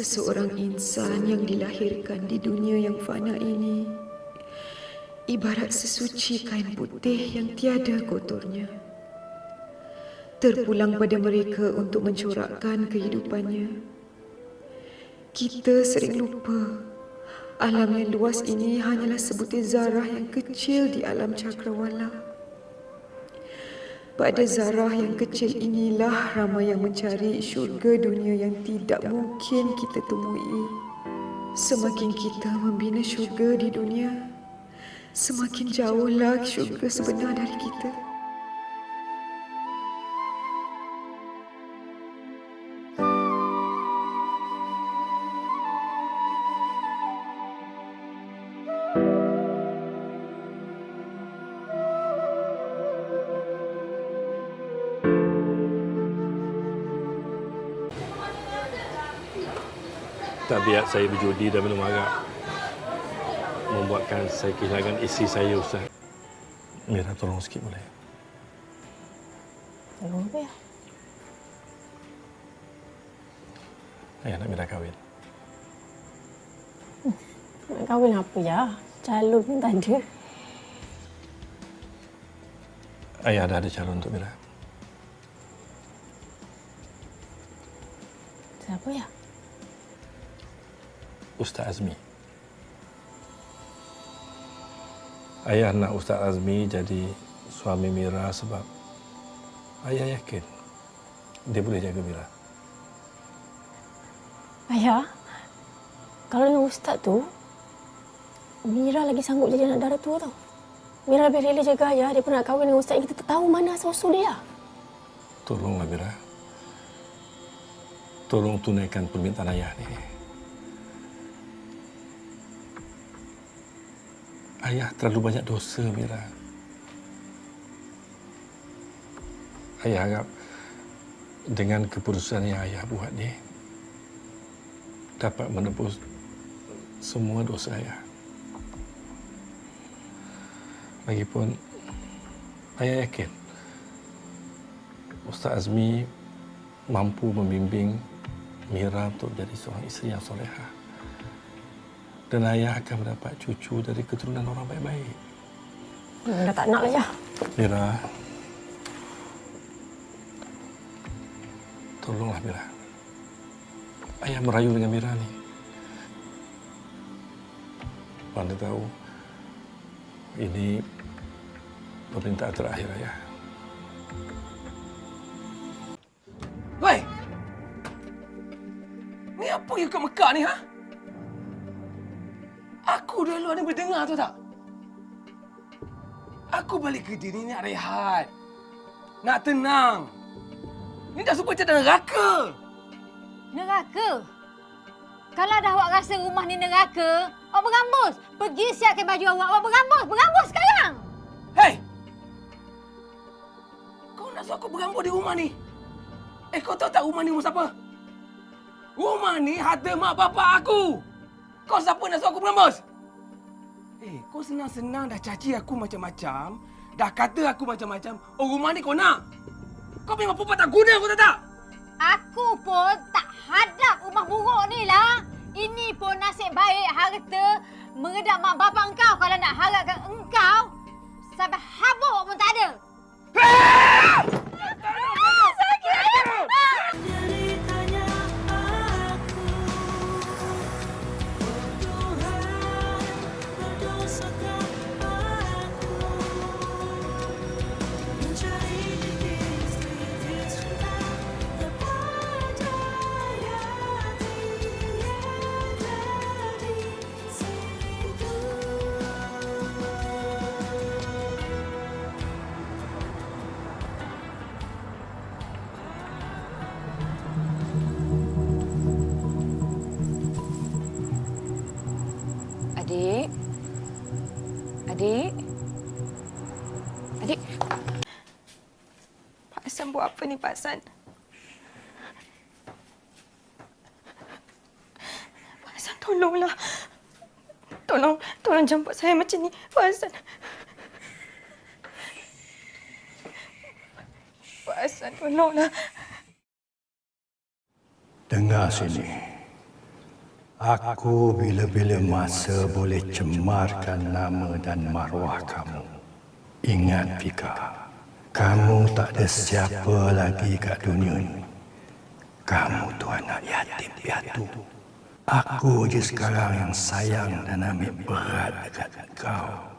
Seseorang insan yang dilahirkan di dunia yang fana ini ibarat sesuci kain putih yang tiada kotornya. Terpulang pada mereka untuk mencorakkan kehidupannya. Kita sering lupa alam yang luas ini hanyalah sebutir zarah yang kecil di alam cakrawala. Pada zarah yang kecil inilah ramai yang mencari syurga dunia yang tidak mungkin kita temui. Semakin kita membina syurga di dunia, semakin jauhlah syurga sebenar dari kita. Tabiat saya berjudi dan minum arak membuatkan saya kehilangan isi saya, Ustaz. Mira, tolong sikit boleh? Tolong apa ya? Ayah nak Mira kahwin. Nak kahwin apa ya? Calon pun tak ada. Ayah dah ada calon untuk Mira. Siapa ya? Ustaz Azmi. Ayah nak Ustaz Azmi jadi suami Mira sebab ayah yakin dia boleh jaga Mira. Ayah, kalau dengan ustaz tu, Mira lagi sanggup jadi anak darah tua tau. Mira lebih rela jaga ayah daripada nak kahwin dengan ustaz yang kita tak tahu mana asal-usul dia. Tolonglah Mira. Tolong tunaikan permintaan ayah ni. Ayah terlalu banyak dosa, Mira. Ayah harap dengan keputusan yang ayah buat ni dapat menebus semua dosa ayah. Lagipun, ayah yakin Ustaz Azmi mampu membimbing Mira untuk jadi seorang isteri yang soleha. Dan ayah akan mendapat cucu dari keturunan orang baik-baik. Hmm, dah tak nak lah ya. Mira, tolonglah Mira. Ayah merayu dengan Mira ni. Mana tahu ini permintaan terakhir ayah. Woi! Ni apa yang kat Mekah ni, ha? Aku dulu ada berdengar tu tak? Aku balik kerja ni nak rehat. Nak tenang. Ni dah super macam neraka. Neraka? Kalau dah awak rasa rumah ni neraka, awak berambus. Pergi siapkan baju awak, awak berambus. Berambus sekarang! Hei! Kau nak suruh aku berambut di rumah ni? Eh, kau tahu tak rumah ni rumah siapa? Rumah ni harta mak bapak aku. Kau siapa nak suruh aku berambus? Eh, kau senang-senang dah caci aku macam-macam. Dah kata aku macam-macam. Oh, rumah ni kau nak? Kau memang perempuan tak guna, kau tahu tak? Aku pun tak hadap rumah buruk ni lah. Ini pun nasib baik harta meredak mak bapak engkau kalau nak harapkan engkau sampai Adik. Adik. Adik. Pak Hassan buat apa ni Pak Hassan? Pak Hassan tolonglah. Tolong, tolong jemput saya macam ni. Pak Hassan. Pak Hassan tolonglah. Dengar sini. Aku bila-bila masa boleh cemarkan nama dan maruah kamu. Ingat, Fika. Kamu tak ada siapa lagi kat dunia ini. Kamu tu anak yatim piatu. Aku je sekarang yang sayang dan ambil berat dekat kau.